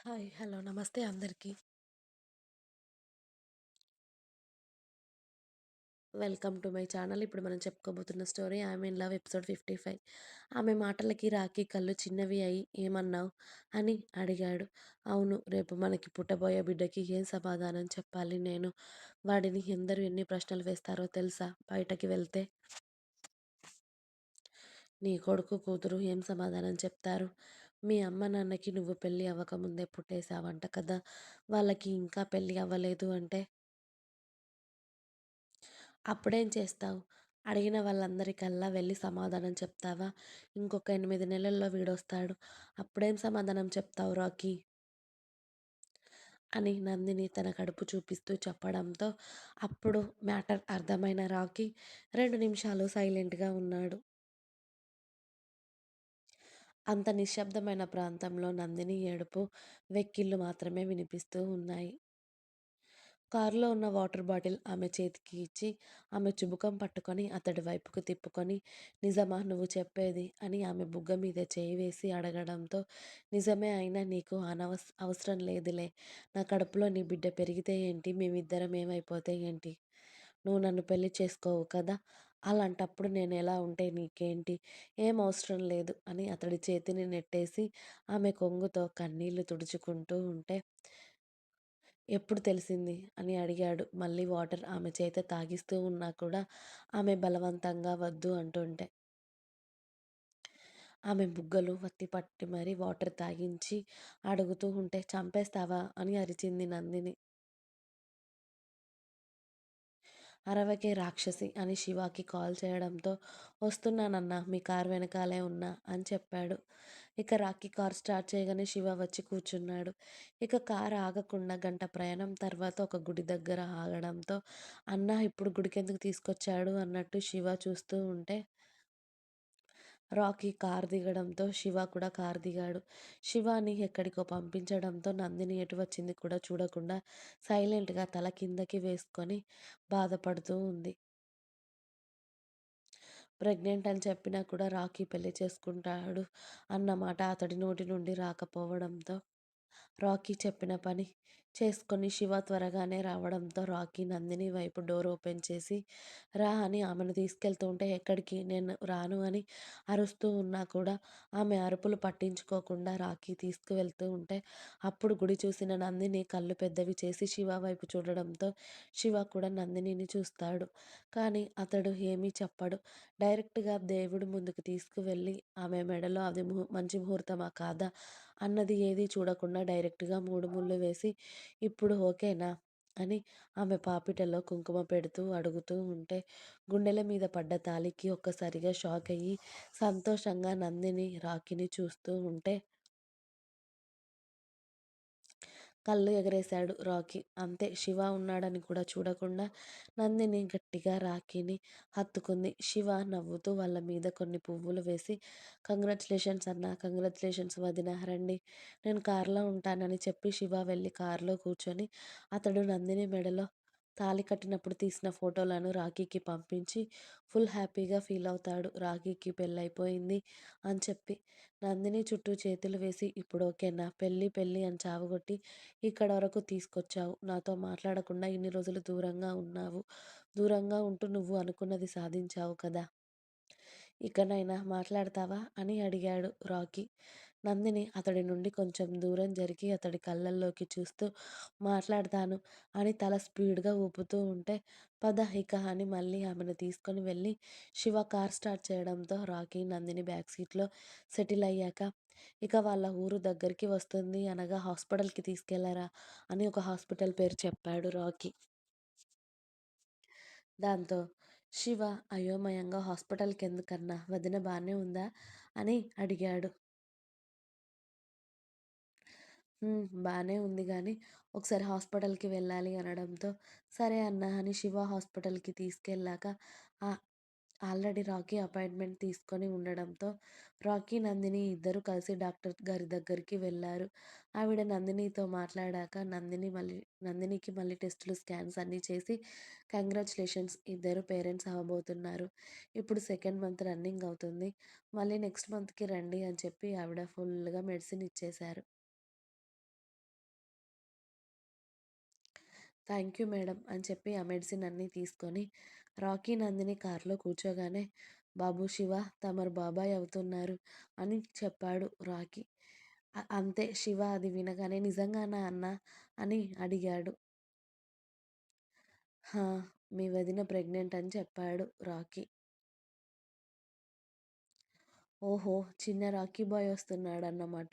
Hi. Hello. నమస్తే అందరికీ welcome to my channel. ఇప్పుడు మనం చెప్పుకోబోతున్న story I'm in love' episode 55. ఆమె మాటలకి రాఖీ కళ్ళు చిన్నవి అయి ఏమన్నావు అని అడిగాడు. అవును. రేపు మనకి పుట్టబోయే బిడ్డకి ఏం సమాధానం చెప్పాలి నేను? వాడిని ఎందరు ఎన్ని ప్రశ్నలు వేస్తారో తెలుసా బయటకి వెళ్తే? నీ కొడుకు, కూతురు ఏం సమాధానం చెప్తారు? మీ అమ్మ నాన్నకి నువ్వు పెళ్ళి అవ్వకముందే పుట్టేశావంట కదా! వాళ్ళకి ఇంకా పెళ్ళి అవ్వలేదు అంటే? అప్పుడేం చేస్తావు అడిగిన వాళ్ళందరికల్లా వెళ్ళి సమాధానం చెప్తావా? ఇంకొక ఎనిమిది నెలల్లో వీడొస్తాడు. అప్పుడేం సమాధానం చెప్తావు రాకీ? అని నందిని తన కడుపు చూపిస్తూ చెప్పడంతో అప్పుడు మ్యాటర్ అర్థమైన రాకీ రెండు నిమిషాలు సైలెంట్గా ఉన్నాడు. అంత నిశ్శబ్దమైన ప్రాంతంలో నందిని ఏడుపు, వెక్కిళ్ళు మాత్రమే వినిపిస్తూ ఉన్నాయి. కారులో ఉన్న వాటర్ బాటిల్ ఆమె చేతికి ఇచ్చి ఆమె చుబుకం పట్టుకొని అతడి వైపుకు తిప్పుకొని నిజమా నువ్వు చెప్పేది? అని ఆమె బుగ్గ మీద చేయివేసి అడగడంతో నిజమే అయినా నీకు అనవస్ అవసరం లేదులే. నా కడుపులో నీ బిడ్డ పెరిగితే ఏంటి? మేమిద్దరం ఏమైపోతే ఏంటి? నువ్వు నన్ను పెళ్ళి చేసుకోవు కదా! అలాంటప్పుడు నేను ఎలా ఉంటే నీకేంటి? ఏం అవసరం లేదు అని అతడి చేతిని నెట్టేసి ఆమె కొంగుతో కన్నీళ్ళు తుడుచుకుంటూ ఉంటే ఎప్పుడు తెలిసింది? అని అడిగాడు మళ్ళీ వాటర్ ఆమె చేత తాగిస్తూ ఉన్నా కూడా ఆమె బలవంతంగా వద్దు అంటుంటే. ఆమె బుగ్గలు వత్తి పట్టి మరీ వాటర్ తాగించి అడుగుతూ ఉంటే చంపేస్తావా? అని అరిచింది నందిని. అరవకే రాక్షసి అని శివకి కాల్ చేయడంతో వస్తున్నానన్నా మీ కారు వెనకాలే ఉన్నా అని చెప్పాడు. ఇక రాకి కారు స్టార్ట్ చేయగానే శివ వచ్చి కూర్చున్నాడు. ఇక కార్ ఆగకుండా గంట ప్రయాణం తర్వాత ఒక గుడి దగ్గర ఆగడంతో అన్నా ఇప్పుడు గుడికెందుకు తీసుకొచ్చాడు అన్నట్టు శివ చూస్తూ ఉంటే రాకీ కారు దిగడంతో శివ కూడా కారు దిగాడు. శివాని ఎక్కడికో పంపించడంతో నందిని ఎటు వచ్చింది కూడా చూడకుండా సైలెంట్గా తల కిందకి వేసుకొని బాధపడుతూ ఉంది. ప్రెగ్నెంట్ అని చెప్పినా కూడా రాకీ పెళ్ళి చేసుకుంటాడు అన్నమాట అతడి నోటి నుండి రాకపోవడంతో రాకీ చెప్పిన పని చేసుకొని శివ త్వరగానే రావడంతో రాకీ నందిని వైపు డోర్ ఓపెన్ చేసి రా అని ఆమెను తీసుకెళ్తుంటే ఎక్కడికి? నేను రాను అని అరుస్తూ ఉన్నా కూడా ఆమె అరుపులు పట్టించుకోకుండా రాకీ తీసుకువెళ్తూ ఉంటే అప్పుడు గుడి చూసిన నందిని కళ్ళు పెద్దవి చేసి శివ వైపు చూడడంతో శివ కూడా నందినిని చూస్తాడు. కానీ అతడు ఏమీ చెప్పడు. డైరెక్ట్గా దేవుడు దేవుడి ముందుకు తీసుకువెళ్ళి ఆమె మెడలో అది మంచి ముహూర్తమా కాదా అన్నది ఏది చూడకుండా డైరెక్ట్గా మూడు ముళ్ళు వేసి ఇప్పుడు ఓకేనా? అని ఆమె పాపిటలో కుంకుమ పెడుతూ అడుగుతూ ఉంటే గుండెల మీద పడ్డ తాళికి ఒక్కసారిగా షాక్ అయ్యి సంతోషంగా నందిని రాఖీని చూస్తూ ఉంటే కళ్ళు ఎగరేశాడు రాకీ. అంతే శివ ఉన్నాడని కూడా చూడకుండా నందిని గట్టిగా రాఖీని హత్తుకుంది. శివ నవ్వుతూ వాళ్ళ మీద కొన్ని పువ్వులు వేసి కంగ్రాచులేషన్స్ అన్నా! కంగ్రాచులేషన్స్ వదిన రండి. నేను కారులో ఉంటానని చెప్పి శివ వెళ్ళి కారులో కూర్చొని అతడు నందిని మెడలో తాళి కట్టినప్పుడు తీసిన ఫోటోలను రాఖీకి పంపించి ఫుల్ హ్యాపీగా ఫీల్ అవుతాడు రాఖీకి పెళ్ళైపోయింది అని చెప్పి. నందిని చుట్టూ చేతులు వేసి ఇప్పుడు ఓకేనా? పెళ్ళి పెళ్ళి అని చావగొట్టి ఇక్కడ వరకు తీసుకొచ్చావు. నాతో మాట్లాడకుండా ఇన్ని రోజులు దూరంగా ఉన్నావు. దూరంగా ఉంటూ నువ్వు అనుకున్నది సాధించావు కదా! ఇకనైనా మాట్లాడతావా? అని అడిగాడు రాకీ. నందిని అతడి నుండి కొంచెం దూరం జరిగి అతడి కళ్ళల్లోకి చూస్తూ మాట్లాడతాను అని తల స్పీడ్గా ఊపుతూ ఉంటే పద ఇక అని మళ్ళీ ఆమెను తీసుకొని వెళ్ళి శివ కార్ స్టార్ట్ చేయడంతో రాకీ, నందిని బ్యాక్ సీట్లో సెటిల్ అయ్యాక ఇక వాళ్ళ ఊరు దగ్గరికి వస్తుంది అనగా హాస్పిటల్కి తీసుకెళ్ళారా అని ఒక హాస్పిటల్ పేరు చెప్పాడు రాకీ. దాంతో శివ అయోమయంగా హాస్పిటల్కి ఎందుకన్నా వదిన బాగానే ఉందా? అని అడిగాడు. ఊ బానే ఉంది గానీ ఒకసారి హాస్పిటల్కి వెళ్ళాలి అనడంతో సరే అన్నా అని శివ హాస్పిటల్కి తీసుకెళ్ళాక ఆల్రెడీ రాకీ అపాయింట్మెంట్ తీసుకొని ఉండడంతో రాకీ, నందిని ఇద్దరూ కలిసి డాక్టర్ గారి దగ్గరికి వెళ్ళారు. ఆవిడ నందినితో మాట్లాడాక నందిని మళ్ళీ నందినికి మళ్ళీ టెస్టులు, స్కాన్స్ అన్నీ చేసి కంగ్రాచ్యులేషన్స్ ఇద్దరు పేరెంట్స్ అవ్వబోతున్నారు. ఇప్పుడు సెకండ్ మంత్ రన్నింగ్ అవుతుంది. మళ్ళీ నెక్స్ట్ మంత్కి రండి అని చెప్పి ఆవిడ ఫుల్గా మెడిసిన్ ఇచ్చేశారు. థ్యాంక్ యూ మేడం అని చెప్పి ఆ మెడిసిన్ అన్నీ తీసుకొని రాకీ నందిని కార్లో కూర్చోగానే బాబు శివ తమరు బాబాయ్ అవుతున్నారు అని చెప్పాడు రాకీ అంతే శివ అది వినగానే నిజంగానా అన్న? అని అడిగాడు. మీ వదిన ప్రెగ్నెంట్ అని చెప్పాడు రాకీ ఓహో! చిన్న రాకీ బాయ్ వస్తున్నాడు అన్నమాట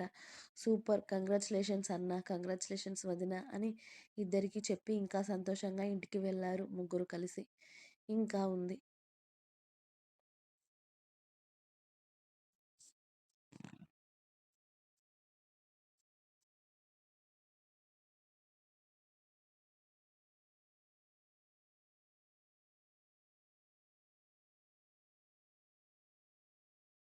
సూపర్! కంగ్రాచులేషన్స్ అన్న కంగ్రాచులేషన్స్ వదిన అని ఇద్దరికి చెప్పి ఇంకా సంతోషంగా ఇంటికి వెళ్ళారు ముగ్గురు కలిసి. ఇంకా ఉంది.